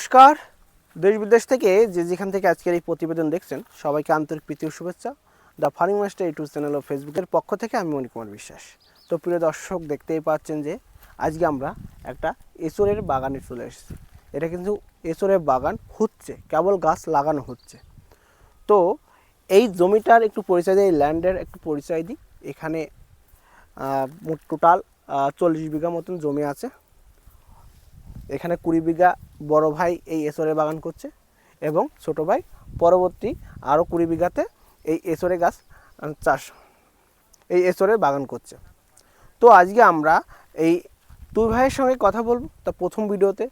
নমস্কার। দেশ বিদেশ থেকে যে যেখান থেকে আজকের এই প্রতিবেদন দেখছেন, সবাইকে আন্তরিক প্রীতি ও শুভেচ্ছা। The Farming Master YouTube channel ও ফেসবুকের পক্ষ থেকে আমি মণিকুমার বিশ্বাস। তো প্রিয় দর্শক, দেখতেই পাচ্ছেন যে আজকে আমরা একটা এসরের বাগানে চলে এসেছি। এটা কিন্তু এসরের বাগান হচ্ছে, কেবল গাছ লাগানো হচ্ছে। তো এই জমিটার একটু পরিচয় দিই এই ল্যান্ডের একটু পরিচয় দিই। এখানে টোটাল চল্লিশ বিঘা মতন জমি আছে। এখানে কুড়ি বিঘা বড় ভাই এই এসরে বাগান করছে এবং ছোট ভাই পরবর্তী আরও কুড়ি বিঘাতে এই এসরে গাছ চাষ, এই এসরে বাগান করছে। তো আজকে আমরা এই দুই ভাইয়ের সঙ্গে কথা বলব, তা প্রথম ভিডিওতে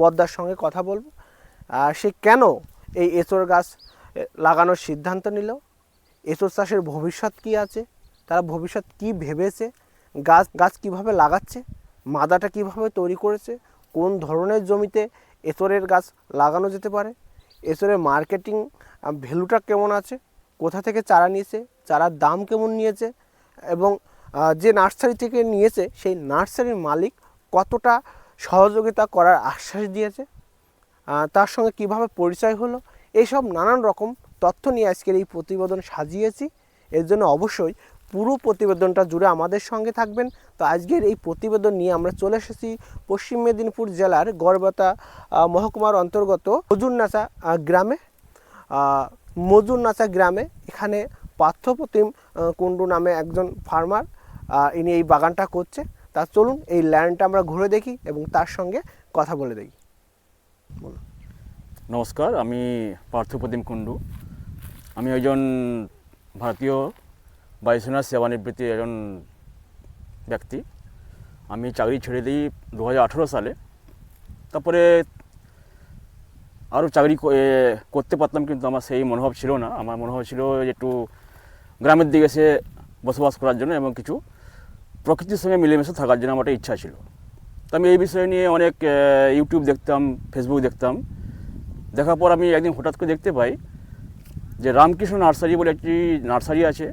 বদ্দার সঙ্গে কথা বলব। সে কেন এই এসর গাছ লাগানোর সিদ্ধান্ত নিল? এসর চাষের ভবিষ্যৎ কী আছে? তারা ভবিষ্যৎ কি ভেবেছে? গাছ গাছ কীভাবে লাগাচ্ছে? মাদাটা কীভাবে তৈরি করেছে? কোন ধরনের জমিতে এসরের গাছ লাগানো যেতে পারে? এসরের মার্কেটিং ভ্যালুটা কেমন আছে? কোথা থেকে চারা নিয়েছে? চারার দাম কেমন নিয়েছে? এবং যে নার্সারি থেকে নিয়েছে, সেই নার্সারির মালিক কতটা সহযোগিতা করার আশ্বাস দিয়েছে? তার সঙ্গে কীভাবে পরিচয় হলো? এইসব নানান রকম তথ্য নিয়ে আজকের এই প্রতিবেদন সাজিয়েছি। এর জন্য অবশ্যই পুরো প্রতিবেদনটা জুড়ে আমাদের সঙ্গে থাকবেন। তো আজকের এই প্রতিবেদন নিয়ে আমরা চলে এসেছি পশ্চিম মেদিনীপুর জেলার গড়বেতা মহকুমার অন্তর্গত মজুরনাচা গ্রামে। মজুরনাচা গ্রামে এখানে পার্থপ্রতিম কুণ্ডু নামে একজন ফার্মার ইনি এই বাগানটা করছে। তা চলুন এই ল্যান্ডটা আমরা ঘুরে দেখি এবং তার সঙ্গে কথা বলে দেখি। নমস্কার, আমি পার্থপ্রতিম কুণ্ডু। আমি একজন ভারতীয় বায়ুসেনা সেবানিবৃত্তি একজন ব্যক্তি। আমি চাকরি ছেড়ে দিই দু হাজার আঠেরো সালে। তারপরে আরও চাকরি করতে পারতাম কিন্তু আমার সেই মনোভাব ছিল না। আমার মনোভাব ছিল একটু গ্রামের দিকে এসে বসবাস করার জন্য এবং কিছু প্রকৃতির সঙ্গে মিলেমিশে থাকার জন্য আমার একটা ইচ্ছা ছিল। তো আমি এই বিষয় নিয়ে অনেক ইউটিউব দেখতাম ফেসবুক দেখতাম। দেখার পর আমি একদিন হঠাৎ করে দেখতে পাই যে রামকৃষ্ণ নার্সারি বলে একটি নার্সারি আছে।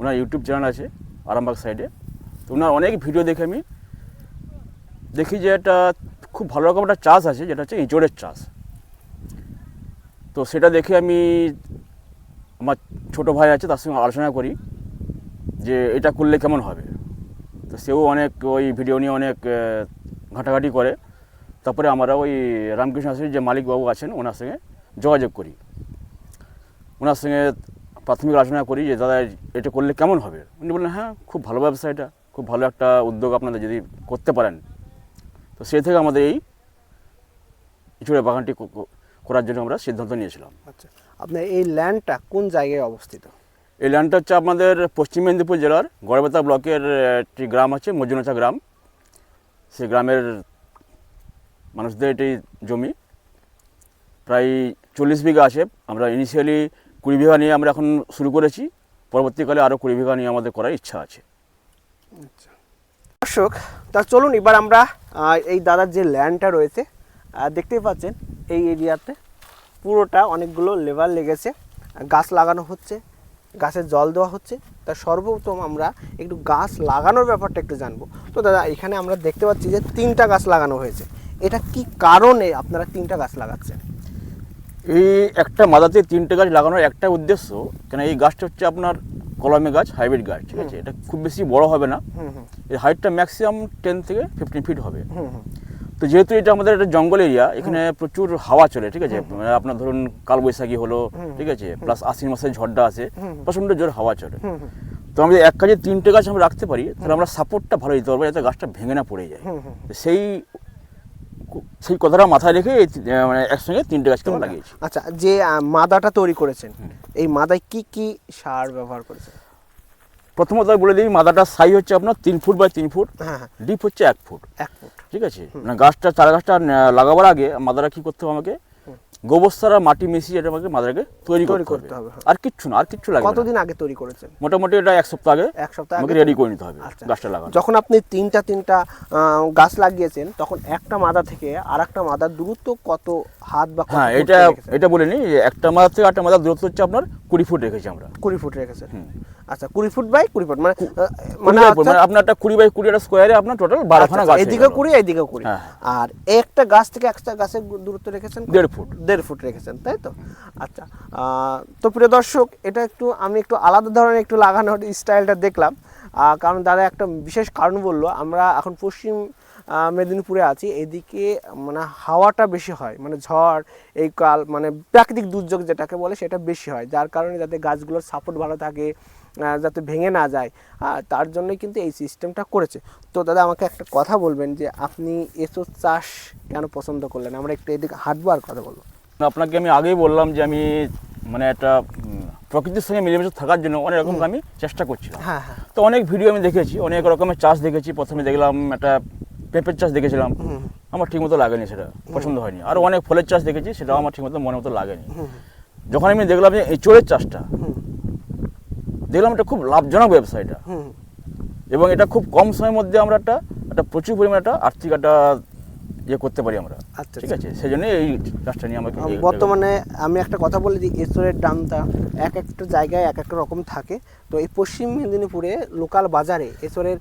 ওনার ইউটিউব চ্যানেল আছে, আরামবাগ সাইডে তো ওনার অনেক ভিডিও দেখে আমি দেখি যে একটা খুব ভালো রকম একটা চাষ আছে, যেটা হচ্ছে ইঁচড়ের চাষ। তো সেটা দেখে আমি আমার ছোট ভাই আছে, তার সঙ্গে আলোচনা করি যে এটা করলে কেমন হবে। তো সেও অনেক ওই ভিডিও নিয়ে অনেক ঘাটাঘাটি করে। তারপরে আমরা ওই রামকৃষ্ণ আশ্রমের যে মালিকবাবু আছেন, ওনার সঙ্গে যোগাযোগ করি। ওনার সঙ্গে প্রাথমিক আলোচনা করি যে দাদা এটা করলে কেমন হবে? উনি বললেন হ্যাঁ খুব ভালো ব্যবসা এটা। খুব ভালো একটা উদ্যোগ আপনাদের যদি করতে পারেন। তো সেই থেকে আমাদের এই ইঁচড়ে বাগানটি করার জন্য আমরা সিদ্ধান্ত নিয়েছিলাম। আচ্ছা আপনার এই ল্যান্ডটা কোন জায়গায় অবস্থিত? এই ল্যান্ডটা হচ্ছে আমাদের পশ্চিম মেদিনীপুর জেলার গড়বেতা ব্লকের একটি গ্রাম আছে মজুনাচা গ্রাম। সেই গ্রামের মানুষদের এটি জমি। প্রায় চল্লিশ বিঘা আছে। আমরা ইনিশিয়ালি কুড়ি বিঘা নিয়ে আমরা এখন শুরু করেছি। পরবর্তীকালে আরও কুড়ি বিঘা নিয়ে আমাদের করার ইচ্ছা আছে। দর্শক, তা চলুন এবার আমরা এই দাদার যে ল্যান্ডটা রয়েছে দেখতেই পাচ্ছেন এই এরিয়াতে পুরোটা অনেকগুলো লেবার লেগেছে। গাছ লাগানো হচ্ছে, গাছে জল দেওয়া হচ্ছে। তা সর্বপ্রথম আমরা একটু গাছ লাগানোর ব্যাপারটা একটু জানব। তো দাদা, এখানে আমরা দেখতে পাচ্ছি যে তিনটা গাছ লাগানো হয়েছে। এটা কি কারণে আপনারা তিনটা গাছ লাগাচ্ছেন? এই একটা মাদাতে তিনটে গাছ লাগানোর একটা উদ্দেশ্য কেন এই গাছটা হচ্ছে আপনার কলমে গাছ হাইব্রিড গাছ ঠিক আছে? এটা খুব বেশি বড় হবে না। এর হাইটটা ম্যাক্সিমাম টেন থেকে ফিফটিন ফিট হবে। তো যেহেতু এটা আমাদের একটা জঙ্গল এরিয়া এখানে প্রচুর হাওয়া চলে ঠিক আছে? আপনার ধরুন কালবৈশাখী হলো ঠিক আছে? প্লাস আশ্বিন মাসের ঝড়টা আছে প্রচণ্ড জোর হাওয়া চলে। তো আমরা এক কাজে তিনটে গাছ আমরা রাখতে পারি তাহলে আমরা সাপোর্টটা ভালো দিতে পারব যাতে গাছটা ভেঙে না পড়ে যায়। সেই সেই কথাটা মাথায় রেখে মানে একসঙ্গে তিনটে গাছ। কেমন লাগিয়েছি। আচ্ছা যে মাদাটা তৈরি করেছেন এই মাদায় কি কি সার ব্যবহার করেছেন? প্রথমত আমি বলে দিই মাদাটার সাইজ হচ্ছে আপনার তিন ফুট বাই তিন ফুট হ্যাঁ হ্যাঁ। ডিপ হচ্ছে এক ফুট। এক ফুট। ঠিক আছে? মানে গাছটা চারা গাছটা লাগাবার আগে মাদাটা কী করতে হবে আমাকে? গোবর সার আর মাটি মিশিয়ে এটা আমাকে মাদারাকে তৈরি করতে হবে। হ্যাঁ। আর কিচ্ছু না আর কিচ্ছু লাগবে কতদিন আগে তৈরি করেছেন? মোটামুটি এটা এক সপ্তাহ আগে। এক সপ্তাহ আগে রেডি করে নিতে হবে আচ্ছা। গাছটা লাগানো। যখন আপনি তিনটা তিনটা আহ, গাছ লাগিয়েছেন তখন একটা মাদা থেকে আর একটা মাদার দূরত্ব কত হাত বা হ্যাঁ এটা এটা বলে নিই একটা মাদার থেকে একটা মাদার দূরত্ব হচ্ছে আপনার কুড়ি ফুট রেখেছি আমরা। কুড়ি ফুট রেখেছেন। আচ্ছা কুড়ি ফুট বাই কুড়ি ফুট মানে মানে অর্থাৎ- মানে আপনার একটা কুড়ি বাই কুড়ি একটা স্কোয়ারে আপনার টোটাল বারোখানা আচ্ছা, গাছ হয়ে গেল। কুড়ি এদিকেও কুড়ি হ্যাঁ। আর একটা গাছ থেকে একটা গাছের দূরত্ব রেখেছেন দেড় ফুট। দেড় ফুট রেখেছেন তাই তো আচ্ছা তো প্রিয় দর্শক এটা একটু আমি একটু আলাদা ধরনের একটু লাগানোর স্টাইলটা দেখলাম কারণ দাদা একটা বিশেষ কারণ বলল আমরা এখন পশ্চিম মেদিনীপুরে আছি এদিকে মানে হাওয়াটা বেশি হয় মানে ঝড় এই কাল মানে প্রাকৃতিক দুর্যোগ যেটাকে বলে সেটা বেশি হয় যার কারণে যাতে গাছগুলোর সাপোর্ট ভালো থাকে যাতে ভেঙে না যায়। হ্যাঁ তার জন্যই কিন্তু এই সিস্টেমটা করেছে। তো দাদা আমাকে একটা কথা বলবেন যে আপনি এসো চাষ কেন পছন্দ করলেন? আমরা একটু এদিকে হাঁটবো আর কথা বলব। আপনাকে আমি আগেই বললাম যে আমি মানে একটা প্রকৃতির সঙ্গে মিলেমিশে থাকার জন্য অনেক রকম আমি চেষ্টা করছিলাম। হ্যাঁ হ্যাঁ। তো অনেক ভিডিও আমি দেখেছি অনেক রকমের চাষ দেখেছি। প্রথমে দেখলাম একটা পেঁপের চাষ দেখেছিলাম। আমার ঠিকমতো লাগেনি সেটা পছন্দ হয়নি। আর অনেক ফলের চাষ দেখেছি সেটাও আমার ঠিকমতো মনের মতো লাগেনি। যখন আমি দেখলাম যে এঁচড়ের চাষটা দেখলাম এটা খুব লাভজনক ব্যবসা এটা। এবং এটা খুব কম সময়ের মধ্যে আমরা একটা একটা প্রচুর পরিমাণে একটা আর্থিক একটা ইয়ে করতে পারি আমরা। আচ্ছা, ঠিক আছে? সেই জন্য এই কাজটা নিয়ে আমাকে বর্তমানে আমি একটা কথা বলে দিই এসরের দামটা এক একটা জায়গায় এক এক রকম থাকে। তো এই পশ্চিম মেদিনীপুরে লোকাল বাজারে এসরের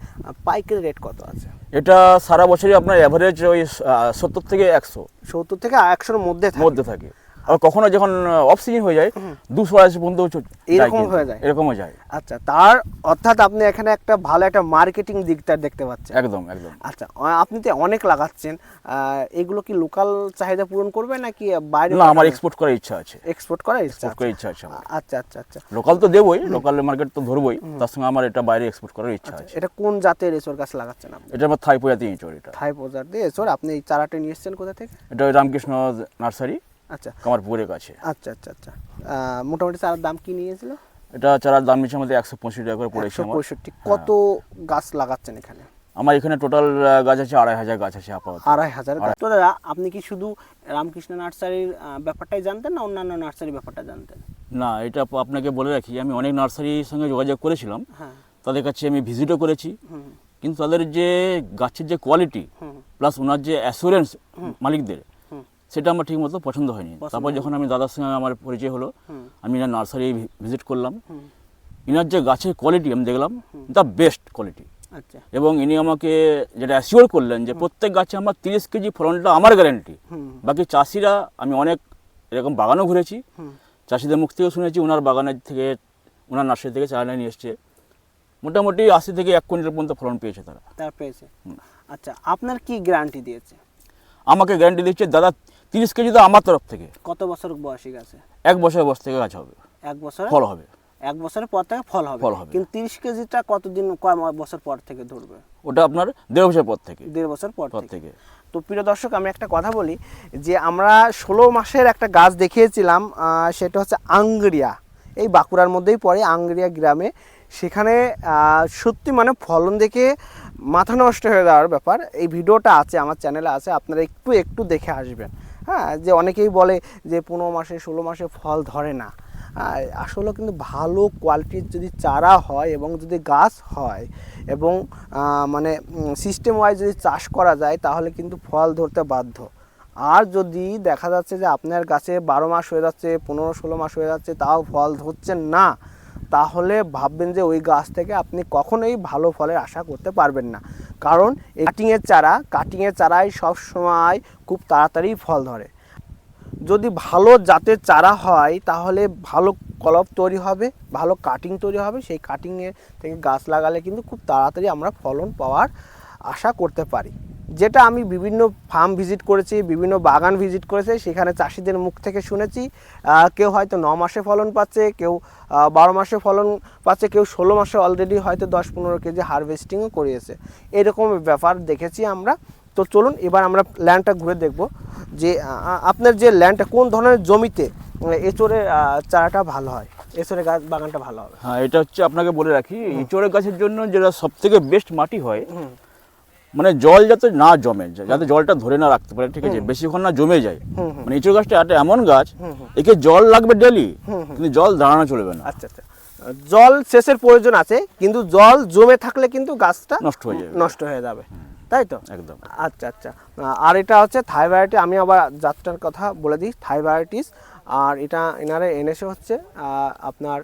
পাইকারি রেট কত আছে? এটা সারা বছরই আপনার অ্যাভারেজ ওই সত্তর থেকে একশো। সত্তর থেকে একশোর মধ্যে মধ্যে থাকে। আর কখনো যখন অফ সিজন হয়ে যায় দুশো আড়াইশো পর্যন্ত এরকম হয়ে যায়? এরকমও যায়। আচ্ছা তার অর্থাৎ আপনি এখানে একটা ভালো একটা মার্কেটিং দিকটা দেখতে পাচ্ছেন। একদম একদম। আচ্ছা আপনি তো অনেক লাগাচ্ছেন এগুলো কি লোকাল চাহিদা পূরণ করবে নাকি বাইরে না আমার এক্সপোর্ট করার ইচ্ছা আছে। এক্সপোর্ট করার ইচ্ছা? করার ইচ্ছা আছে আচ্ছা আচ্ছা আচ্ছা। লোকাল তো দেবই লোকাল মার্কেট তো ধরবই তার সঙ্গে আমার এটা বাইরে এক্সপোর্ট করার ইচ্ছা আছে। এটা কোন জাতের এসর গাছ লাগাচ্ছেন আপনি? এটা আমার থাই প্রজাতি এঁচড় এটা। থাই দিয়ে এসর আপনি এই চারাটা নিয়ে এসেছেন কোথা থেকে? এটা রামকৃষ্ণ নার্সারি। আচ্ছা। কামারপুরের কাছে। আচ্ছা আচ্ছা আচ্ছা। মোটামুটি চারার দাম কি নিয়েছিল? এটা চারার দাম নিচ্ছে আমাদের একশো পঁয়ষট্টি টাকা করে পড়েছে পঁয়ষট্টি। কত গাছ লাগাচ্ছেন এখানে? আমার এখানে টোটাল গাছ আছে আড়াই হাজার গাছ আছে আপাতত। আড়াই হাজার তো দাদা আপনি কি শুধু রামকৃষ্ণ নার্সারির ব্যাপারটাই জানতেন না অন্যান্য নার্সারির ব্যাপারটা জানতেন? না এটা আপনাকে বলে রাখি আমি অনেক নার্সারির সঙ্গে যোগাযোগ করেছিলাম। হ্যাঁ। তাদের কাছে আমি ভিজিটও করেছি। কিন্তু তাদের যে গাছের যে কোয়ালিটি প্লাস ওনার যে অ্যাসুরেন্স মালিকদের। সেটা আমার ঠিক মতো পছন্দ হয়নি। তারপর যখন আমি দাদার সঙ্গে আমার পরিচয় হলো আমি এনার নার্সারি ভিজিট করলাম। ইনার যে গাছের কোয়ালিটি আমি দেখলাম দ্য বেস্ট কোয়ালিটি আচ্ছা। এবং ইনি আমাকে যেটা অ্যাসিওর করলেন যে প্রত্যেক গাছে আমার তিরিশ কেজি ফলনটা আমার গ্যারেন্টি বাকি চাষিরা আমি অনেক এরকম বাগানও ঘুরেছি। চাষিদের মুখ থেকেও শুনেছি ওনার বাগানের থেকে ওনার নার্সারি থেকে চারা নিয়ে এসছে। মোটামুটি আশি থেকে এক কুইন্টাল পর্যন্ত ফলন পেয়েছে তারা। তার পেয়েছে। আচ্ছা আপনার কি গ্যারান্টি দিয়েছে? আমাকে গ্যারান্টি দিচ্ছে দাদা তিরিশ কেজি তো আমার তরফ থেকে। কত বছর বয়সী গাছে? এক বছর বয়স থেকে গাছ হবে। এক বছর? ফল হবে। এক বছরের পর থেকে ফল হবে। ফল হবে। কিন্তু তিরিশ কেজিটা কতদিন কয় বছর পর থেকে ধরবে? ওটা আপনার দেড় বছর পর থেকে। দেড় বছর পর পর থেকে। তো প্রিয় দর্শক আমি একটা কথা বলি যে আমরা ষোলো মাসের একটা গাছ দেখিয়েছিলাম সেটা হচ্ছে আঙ্গরিয়া এই বাঁকুড়ার মধ্যেই পড়ে আঙ্গরিয়া গ্রামে। সেখানে আহ, সত্যি মানে ফলন দেখে মাথা নষ্ট হয়ে যাওয়ার ব্যাপার। এই ভিডিওটা আছে আমার চ্যানেলে আছে আপনারা একটু একটু দেখে আসবেন। হ্যাঁ যে অনেকেই বলে যে পনেরো মাসে, ষোলো মাসে ফল ধরে না। আসলে কিন্তু ভালো কোয়ালিটির যদি চারা হয় এবং যদি গাছ হয় এবং মানে সিস্টেম ওয়াইজ যদি চাষ করা যায়, তাহলে কিন্তু ফল ধরতে বাধ্য। আর যদি দেখা যাচ্ছে যে আপনার গাছে বারো মাস হয়ে যাচ্ছে, পনেরো, ষোলো মাস হয়ে যাচ্ছে, তাও ফল ধরছে না, তাহলে ভাববেন যে ওই গাছ থেকে আপনি কখনোই ভালো ফলের আশা করতে পারবেন না। কারণ কাটিংয়ের চারা কাটিংয়ের চারায় সব সময় খুব তাড়াতাড়ি ফল ধরে। যদি ভালো জাতের চারা হয়, তাহলে ভালো কলপ তৈরি হবে, ভালো কাটিং তৈরি হবে। সেই কাটিংয়ে থেকে গাছ লাগালে কিন্তু খুব তাড়াতাড়ি আমরা ফলন পাওয়ার আশা করতে পারি। যেটা আমি বিভিন্ন ফার্ম ভিজিট করেছি বিভিন্ন বাগান ভিজিট করেছি সেখানে চাষিদের মুখ থেকে শুনেছি। কেউ হয়তো ন মাসে ফলন পাচ্ছে কেউ বারো মাসে ফলন পাচ্ছে কেউ ষোলো মাসে অলরেডি হয়তো দশ পনেরো কেজি হারভেস্টিংও করিয়েছে। এরকম ব্যাপার দেখেছি আমরা। তো চলুন এবার আমরা ল্যান্ডটা ঘুরে দেখব যে আপনার যে ল্যান্ডটা কোন ধরনের জমিতে এচোরে চারাটা ভালো হয়? এচোরে গাছ বাগানটা ভালো হবে। হ্যাঁ এটা হচ্ছে আপনাকে বলে রাখি ইঁচড়ের গাছের জন্য যেটা সব থেকে বেস্ট মাটি হয়। মানে জল যাতে না জমে যাতে জলটা ধরে না রাখতে পারে ঠিক আছে? বেশিক্ষণ না জমে যায়। মানে ইঁচড় গাছটা একটা এমন গাছ। একে জল লাগবে ডেলি। কিন্তু জল দাঁড়ানো চলবে না। আচ্ছা আচ্ছা। জল সেচের প্রয়োজন আছে কিন্তু জল জমে থাকলে কিন্তু গাছটা নষ্ট হয়ে যাবে। নষ্ট হয়ে যাবে। তাই তো? একদম। আচ্ছা আচ্ছা। আর এটা হচ্ছে থাইরয়েড আমি আবার যাত্রার কথা বলে দিই থাইরয়েটিস আর এটা এনারে এনেছে হচ্ছে আপনার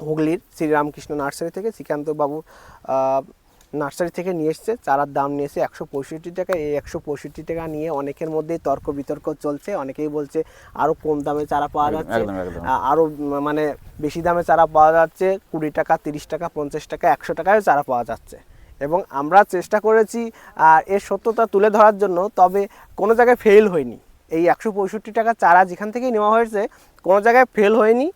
হুগলির শ্রীরামকৃষ্ণ নার্সারি থেকে শ্রীকান্ত বাবুর আহ, নার্সারি থেকে নিয়ে এসছে। চারার দাম নিয়েছে একশো পঁয়ষট্টি টাকা। এই একশো পঁয়ষট্টি টাকা নিয়ে অনেকের মধ্যেই তর্ক বিতর্ক চলছে। অনেকেই বলছে আরও কম দামে চারা পাওয়া যাচ্ছে। একদম, একদম। আ- আরও উম, মানে বেশি দামে চারা পাওয়া যাচ্ছে। কুড়ি টাকা তিরিশ টাকা পঞ্চাশ টাকা একশো টাকায় চারা পাওয়া যাচ্ছে। এবং আমরা চেষ্টা করেছি এর সত্যতা তুলে ধরার জন্য তবে কোনো জায়গায় ফেল হয়নি। এই একশো পঁয়ষট্টি টাকা চারা যেখান থেকেই নেওয়া হয়েছে কোনো জায়গায় ফেল হয়নি।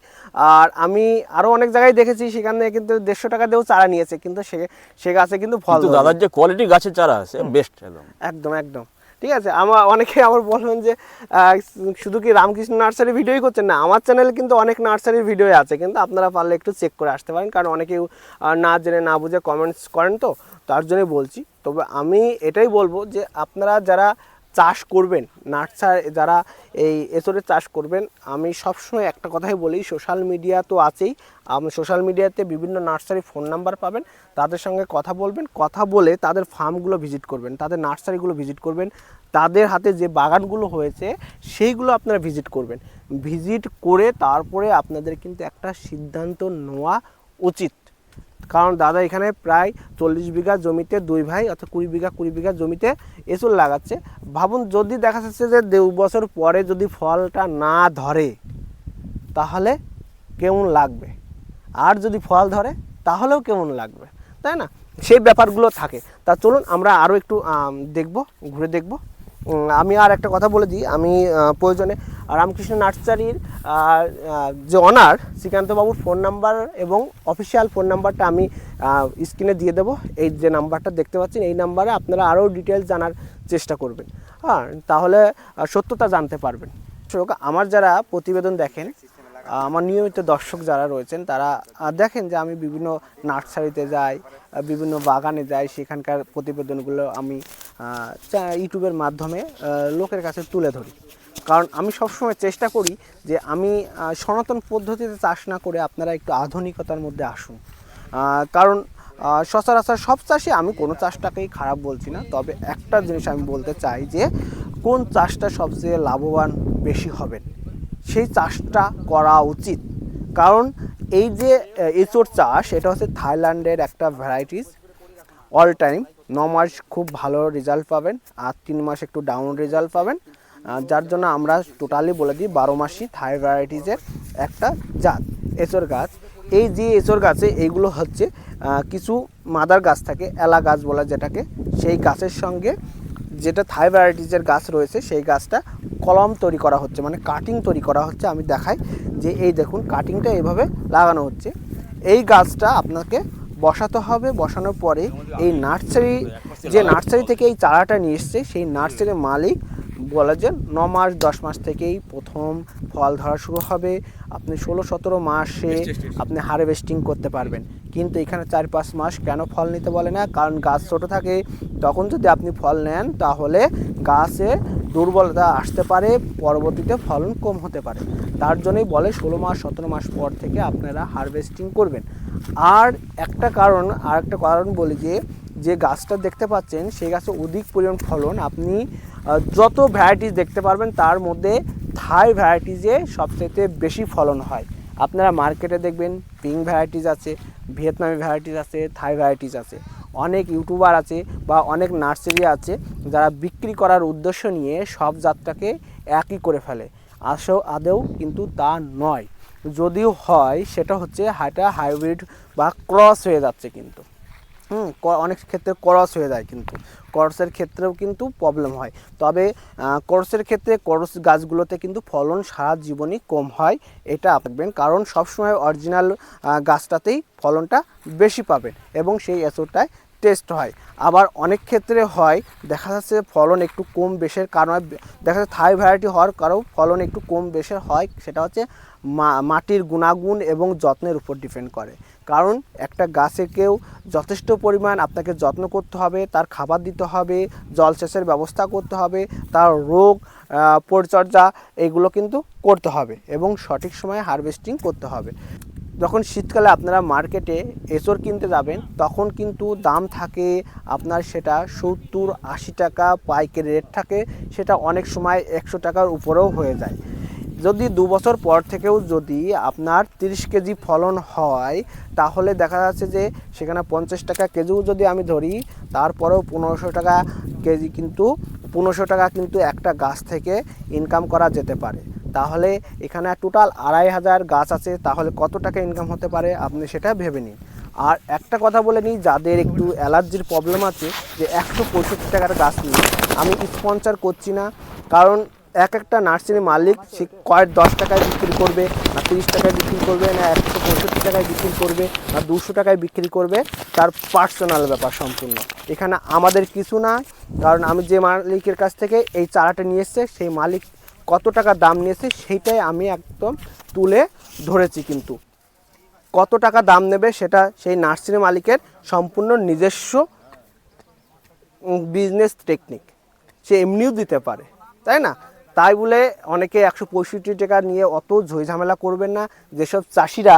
আর আমি আরও অনেক জায়গায় দেখেছি সেখানে কিন্তু দেড়শো টাকা দিয়েও চারা নিয়েছে কিন্তু সে সে গাছে কিন্তু ফল দাদার যে কোয়ালিটি গাছের চারা আছে বেস্ট একদম। একদম একদম। ঠিক আছে আমার অনেকে আমার বলবেন যে শুধু কি রামকৃষ্ণ নার্সারি ভিডিওই করছেন? না আমার চ্যানেলে কিন্তু অনেক নার্সারির ভিডিও আছে কিন্তু আপনারা পারলে একটু চেক করে আসতে পারেন কারণ অনেকেই আহ, না জেনে না বুঝে কমেন্টস করেন তো তার জন্যই বলছি। তবে আমি এটাই বলব যে আপনারা যারা চাষ করবেন, নার্সার যারা এই এসরের চাষ করবেন, আমি সবসময় একটা কথাই বলি, সোশ্যাল মিডিয়া তো আছেই সোশ্যাল মিডিয়াতে বিভিন্ন নার্সারি ফোন নাম্বার পাবেন, তাদের সঙ্গে কথা বলবেন, কথা বলে তাদের ফার্মগুলো ভিজিট করবেন, তাদের নার্সারিগুলো ভিজিট করবেন, তাদের হাতে যে বাগানগুলো হয়েছে, সেইগুলো আপনারা ভিজিট করবেন। ভিজিট করে তারপরে আপনাদের কিন্তু একটা সিদ্ধান্ত নেওয়া উচিত। কারণ দাদা এখানে প্রায় চল্লিশ বিঘা জমিতে দুই ভাই অর্থাৎ কুড়ি বিঘা কুড়ি বিঘা জমিতে এসুল লাগাচ্ছে। ভাবুন, যদি দেখা যাচ্ছে যে দু বছর পরে যদি ফলটা না ধরে, তাহলে কেমন লাগবে? আর যদি ফল ধরে, তাহলেও কেমন লাগবে? তাই না? সেই ব্যাপারগুলো থাকে। তা চলুন, আমরা আরও একটু দেখব, ঘুরে দেখব। আমি আর একটা কথা বলে দিই। আমি প্রয়োজনে রামকৃষ্ণ নার্সারির যে অনার শ্রীকান্তবাবুর ফোন নাম্বার এবং অফিসিয়াল ফোন নাম্বারটা আমি স্ক্রিনে দিয়ে দেবো। এই যে নাম্বারটা দেখতে পাচ্ছেন, এই নাম্বারে আপনারা আরও ডিটেলস জানার চেষ্টা করবেন। হ্যাঁ তাহলে সত্যতা জানতে পারবেন। আমার যারা প্রতিবেদন দেখেন আমার নিয়মিত দর্শক যারা রয়েছেন, তারা দেখেন যে আমি বিভিন্ন নার্সারিতে যাই বিভিন্ন বাগানে যাই, সেখানকার প্রতিবেদনগুলো আমি ইউটিউবের মাধ্যমে লোকের কাছে তুলে ধরি। কারণ আমি সবসময় চেষ্টা করি যে আমি সনাতন পদ্ধতিতে চাষ না করে আপনারা একটু আধুনিকতার মধ্যে আসুন। কারণ সচরাচর সব চাষে আমি কোনো চাষটাকেই খারাপ বলছি না, তবে একটা জিনিস আমি বলতে চাই যে কোন চাষটা সবচেয়ে লাভবান বেশি হবেন? সেই চাষটা করা উচিত। কারণ এই যে এঁচোড় চাষ, এটা হচ্ছে থাইল্যান্ডের একটা ভ্যারাইটিস অল টাইম ন মাস খুব ভালো রেজাল্ট পাবেন, আর তিন মাস একটু ডাউন রেজাল্ট পাবেন। যার জন্য আমরা টোটালি বলে দিই বারো মাসই থাই ভ্যারাইটিসের একটা জাত এঁচোড় গাছ। এই যে এঁচোড় গাছে এইগুলো হচ্ছে কিছু মাদার গাছ থাকে এলা গাছ বলা যেটাকে, সেই গাছের সঙ্গে যেটা থাই ভ্যারাইটিসের গাছ রয়েছে, সেই গাছটা কলম তৈরি করা হচ্ছে মানে কাটিং তৈরি করা হচ্ছে, আমি দেখাই যে এই দেখুন কাটিংটা এইভাবে লাগানো হচ্ছে। এই গাছটা আপনাকে বসাতে হবে, বসানোর পরে এই নার্সারি, যে নার্সারি থেকে এই চারাটা নিয়ে এসছে, সেই নার্সারির মালিক বলে যে ন মাস দশ মাস থেকেই প্রথম ফল ধরা শুরু হবে। আপনি ষোলো সতেরো মাসে আপনি হারভেস্টিং করতে পারবেন। কিন্তু এখানে চার পাঁচ মাস কেন ফল নিতে বলে না? কারণ গাছ ছোট থাকে তখন যদি আপনি ফল নেন তাহলে গাছে দুর্বলতা আসতে পারে পরবর্তীতে ফলন কম হতে পারে। তার জন্যই বলে ষোলো মাস সতেরো মাস পর থেকে আপনারা হারভেস্টিং করবেন। আর একটা কারণ আর একটা কারণ বলি যে যে গাছটা দেখতে পাচ্ছেন সেই গাছে অধিক পরিমাণ ফলন আপনি যত ভ্যারাইটিস দেখতে পারবেন, তার মধ্যে থাই ভ্যারাইটিসে সবচেয়ে বেশি ফলন হয়। আপনারা মার্কেটে দেখবেন পিঙ্ক ভ্যারাইটিস আছে ভিয়েতনামি ভ্যারাইটিস আছে থাই ভ্যারাইটিস আছে। অনেক ইউটিউবার আছে বা অনেক নার্সারি আছে, যারা বিক্রি করার উদ্দেশ্য নিয়ে সব জাতটাকে একই করে ফেলে। আসেও আদেও কিন্তু তা নয়। যদিও হয়, সেটা হচ্ছে হাইটা হাইব্রিড বা ক্রস হয়ে যাচ্ছে কিন্তু। হুম অনেক ক্ষেত্রে করস হয়ে যায় কিন্তু। করসের ক্ষেত্রেও কিন্তু প্রবলেম হয়। তবে করসের ক্ষেত্রে করস গাছগুলোতে কিন্তু ফলন সারা জীবনই কম হয়, এটা আপবেন কারণ সবসময় অরিজিনাল গাছটাতেই ফলনটা বেশি পাবেন এবং সেই এসোটায় টেস্ট হয়। আবার অনেক ক্ষেত্রে হয়, দেখা যাচ্ছে ফলন একটু কম বেশের কারণে, দেখা যাচ্ছে থাই ভ্যারাইটি হওয়ার কারণেও ফলন একটু কম বেশের হয়, সেটা হচ্ছে মাটির গুণাগুণ এবং যত্নের উপর ডিপেন্ড করে। কারণ একটা গাছেকেও যথেষ্ট পরিমাণ আপনাকে যত্ন করতে হবে, তার খাবার দিতে হবে জলসেচের ব্যবস্থা করতে হবে, তার রোগ পরিচর্যা এগুলো কিন্তু করতে হবে এবং সঠিক সময়ে হারভেস্টিং করতে হবে। যখন শীতকালে আপনারা মার্কেটে এঁচড় কিনতে যাবেন, তখন কিন্তু দাম থাকে আপনার সেটা সত্তর আশি টাকা, পাইকারি রেট থাকে, সেটা অনেক সময় একশো টাকার উপরেও হয়ে যায়। যদি দু বছর পর থেকেও যদি আপনার তিরিশ কেজি ফলন হয়, তাহলে দেখা যাচ্ছে যে সেখানে পঞ্চাশ টাকা কেজিও যদি আমি ধরি, তারপরেও পনেরোশো টাকা কেজি কিন্তু, পনেরোশো টাকা কিন্তু একটা গাছ থেকে ইনকাম করা যেতে পারে। তাহলে এখানে টোটাল আড়াই হাজার গাছ আছে, তাহলে কত টাকা ইনকাম হতে পারে আপনি সেটা ভেবে নিন। আর একটা কথা বলে নিই, যাদের একটু অ্যালার্জির প্রবলেম আছে, যে একশো পঁয়ষট্টি টাকার গাছ নিয়ে, আমি স্পন্সার করছি না, কারণ এক একটা নার্সারি মালিক সে কয়েক দশ টাকায় বিক্রি করবে, না তিরিশ টাকায় বিক্রি করবে, না একশো পঁয়ষট্টি টাকায় বিক্রি করবে, না দুশো টাকায় বিক্রি করবে, তার পার্সোনাল ব্যাপার সম্পূর্ণ। এখানে আমাদের কিছু না, কারণ আমি যে মালিকের কাছ থেকে এই চারাটা নিয়ে এসছে, সেই মালিক কত টাকা দাম নিয়েছে সেইটাই আমি একদম তুলে ধরেছি কিন্তু। কত টাকা দাম নেবে সেটা সেই নার্সারি মালিকের সম্পূর্ণ নিজস্ব বিজনেস টেকনিক সে এমনিও দিতে পারে, তাই না? তাই বলে অনেকে একশো পঁয়ষট্টি টাকা নিয়ে অত ঝামেলা করবেন না। যেসব চাষিরা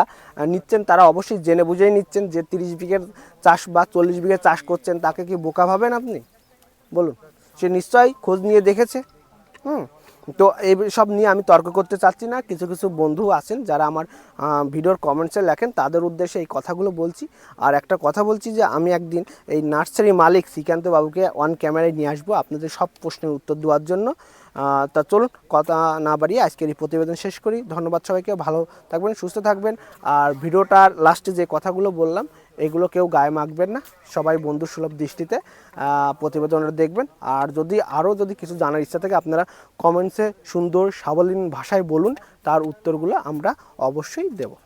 নিচ্ছেন তারা অবশ্যই জেনে বুঝেই নিচ্ছেন যে তিরিশ বিঘের চাষ বা চল্লিশ বিঘে চাষ করছেন, তাকে কি বোকা ভাবেন আপনি? বলুন। সে নিশ্চয়ই খোঁজ নিয়ে দেখেছে। হুম। তো এই সব নিয়ে আমি তর্ক করতে চাচ্ছি না। কিছু কিছু বন্ধু আছেন যারা আমার ভিডিওর কমেন্টসে লেখেন। তাদের উদ্দেশ্যে এই কথাগুলো বলছি। আর একটা কথা বলছি যে আমি একদিন এই নার্সারি মালিক শ্রীকান্ত বাবুকে অন ক্যামেরায় নিয়ে আসব। আপনাদের সব প্রশ্নের উত্তর দেওয়ার জন্য। তা চলুন কথা না বাড়িয়ে আজকের এই প্রতিবেদন শেষ করি। ধন্যবাদ সবাইকে, ভালো থাকবেন, সুস্থ থাকবেন। আর ভিডিওটার লাস্টে যে কথাগুলো বললাম, এগুলো কেউ গায়ে মাখবেন না। সবাই বন্ধু সুলভ দৃষ্টিতে প্রতিবেদনটা দেখবেন। আর যদি আরও যদি কিছু জানার ইচ্ছা থাকে, আপনারা কমেন্টসে সুন্দর সাবলীন ভাষায় বলুন, তার উত্তরগুলো আমরা অবশ্যই দেবো।